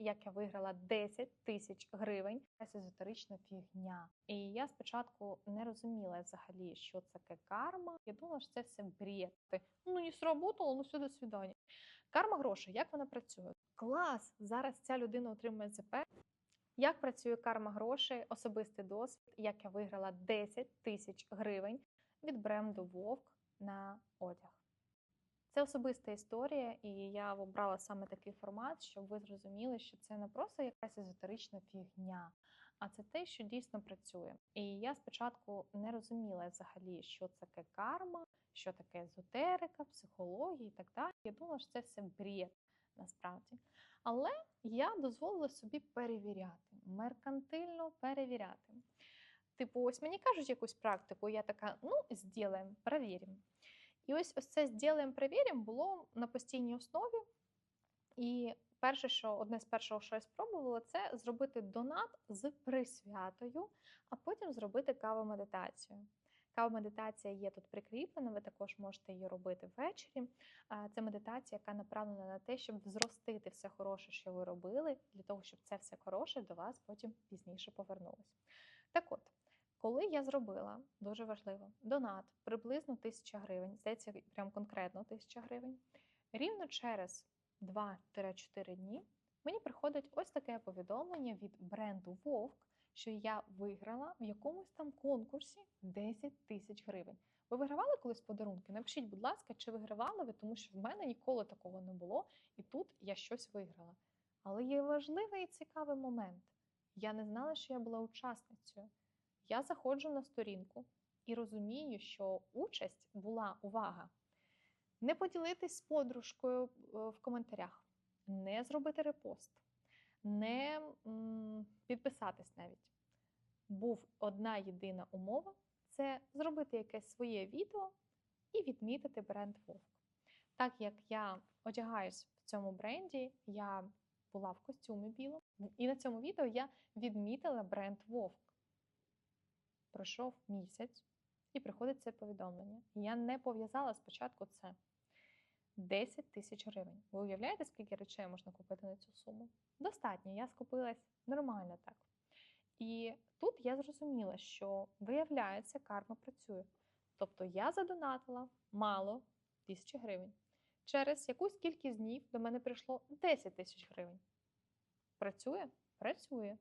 як я виграла 10 тисяч гривень. Якась езотерична фігня. І я спочатку не розуміла взагалі, що це таке карма. Я думала, що це все бред. Ну не сработало, ну все до свидання. Карма грошей, як вона працює? Клас! Зараз ця людина отримує ЗП. Як працює карма грошей, особистий досвід, як я виграла 10 тисяч гривень від бренду Вовк на одяг. Це особиста історія, і я обрала саме такий формат, щоб ви зрозуміли, що це не просто якась езотерична фігня, а це те, що дійсно працює. І я спочатку не розуміла взагалі, що таке карма, що таке езотерика, психологія і так далі. Я думала, що це все бред насправді. Але я дозволила собі перевіряти, меркантильно перевіряти. Типу, ось мені кажуть якусь практику, я така, ну, зробимо, перевіримо. І ось ось це «зділаємо, перевіримо було на постійній основі. І перше, що одне з першого, що я спробувала, це зробити донат з присвятою, а потім зробити каву медитацію. Кава медитація є тут прикріплена, ви також можете її робити ввечері. Це медитація, яка направлена на те, щоб зростити все хороше, що ви робили, для того, щоб це все хороше до вас потім пізніше повернулося. Так от, коли я зробила, дуже важливо, донат приблизно 1000 гривень, здається, прям конкретно 1000 гривень, рівно через 2-4 дні мені приходить ось таке повідомлення від бренду Вовк, що я виграла в якомусь там конкурсі 10 тисяч гривень. Ви вигравали колись подарунки? Напишіть, будь ласка, чи вигравали ви, тому що в мене ніколи такого не було, і тут я щось виграла. Але є важливий і цікавий момент. Я не знала, що я була учасницею. Я заходжу на сторінку і розумію, що участь була увага. Не поділитись з подружкою е, в коментарях, не зробити репост, не підписатись навіть. Був одна єдина умова це зробити якесь своє відео і відмітити бренд Вовк. Так як я одягаюсь в цьому бренді, я була в костюмі білому, і на цьому відео я відмітила бренд Вовк. Пройшов місяць і приходить це повідомлення. Я не пов'язала спочатку це 10 тисяч гривень. Ви уявляєте, скільки речей можна купити на цю суму? Достатньо, я скупилась нормально так. І тут я зрозуміла, що виявляється, карма працює. Тобто я задонатила мало тисячі гривень. Через якусь кількість днів до мене прийшло 10 тисяч гривень. Працює? Працює.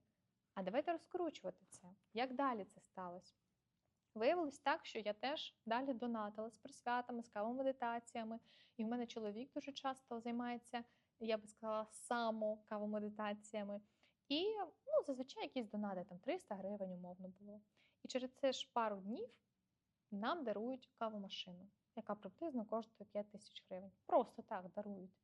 А давайте розкручувати це. Як далі це сталося? Виявилось так, що я теж далі донатила з присвятами, з кавомедитаціями. І в мене чоловік дуже часто займається, я би сказала, само кавомедитаціями. І ну, зазвичай якісь донати, там 300 гривень умовно було. І через це ж пару днів нам дарують кавомашину, яка приблизно коштує 5 тисяч гривень. Просто так дарують.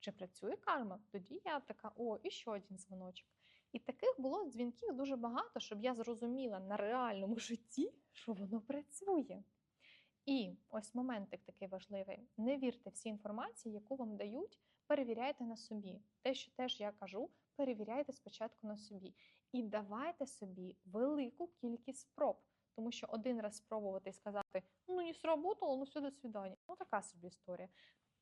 Чи працює карма? Тоді я така, о, і ще один дзвоночок. І таких було дзвінків дуже багато, щоб я зрозуміла на реальному житті, що воно працює. І ось моментик такий важливий: не вірте всій інформації, яку вам дають, перевіряйте на собі. Те, що теж я кажу, перевіряйте спочатку на собі. І давайте собі велику кількість спроб. Тому що один раз спробувати і сказати, ну не сработало, ну все до свидання. Ну така собі історія.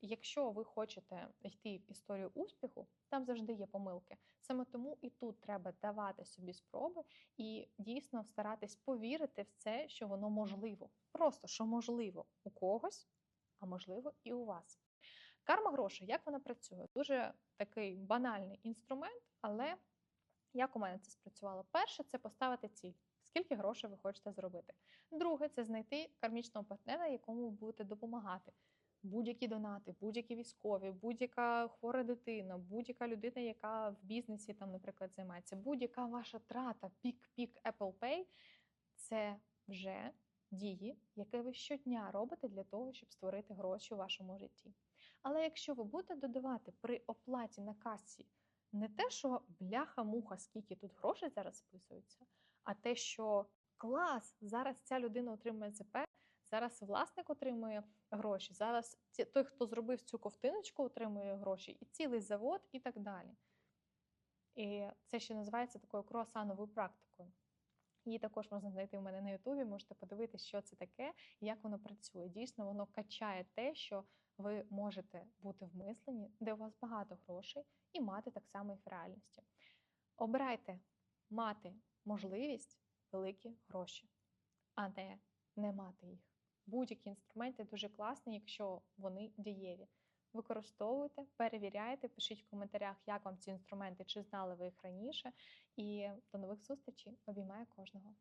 Якщо ви хочете йти в історію успіху, там завжди є помилки. Саме тому і тут треба давати собі спроби і дійсно старатись повірити в це, що воно можливо. Просто що можливо у когось, а можливо і у вас. Карма грошей, як вона працює? Дуже такий банальний інструмент, але як у мене це спрацювало? Перше, це поставити ціль. Скільки грошей ви хочете зробити. Друге, це знайти кармічного партнера, якому ви будете допомагати будь-які донати, будь-які військові, будь-яка хвора дитина, будь-яка людина, яка в бізнесі там, наприклад, займається, будь-яка ваша трата, пік-пік Apple Pay – це вже дії, які ви щодня робите для того, щоб створити гроші у вашому житті. Але якщо ви будете додавати при оплаті на касі не те, що бляха-муха, скільки тут грошей зараз списується, а те, що клас, зараз ця людина отримує ЗП, Зараз власник отримує гроші, зараз той, хто зробив цю ковтиночку, отримує гроші, і цілий завод, і так далі. І це ще називається такою круасановою практикою. Її також можна знайти в мене на Ютубі, можете подивитися, що це таке і як воно працює. Дійсно, воно качає те, що ви можете бути в мисленні, де у вас багато грошей, і мати так само їх в реальності. Обирайте мати можливість великі гроші, а не не мати їх. Будь-які інструменти дуже класні, якщо вони дієві. Використовуйте, перевіряйте, пишіть в коментарях, як вам ці інструменти, чи знали ви їх раніше. І до нових зустрічей. Обіймаю кожного.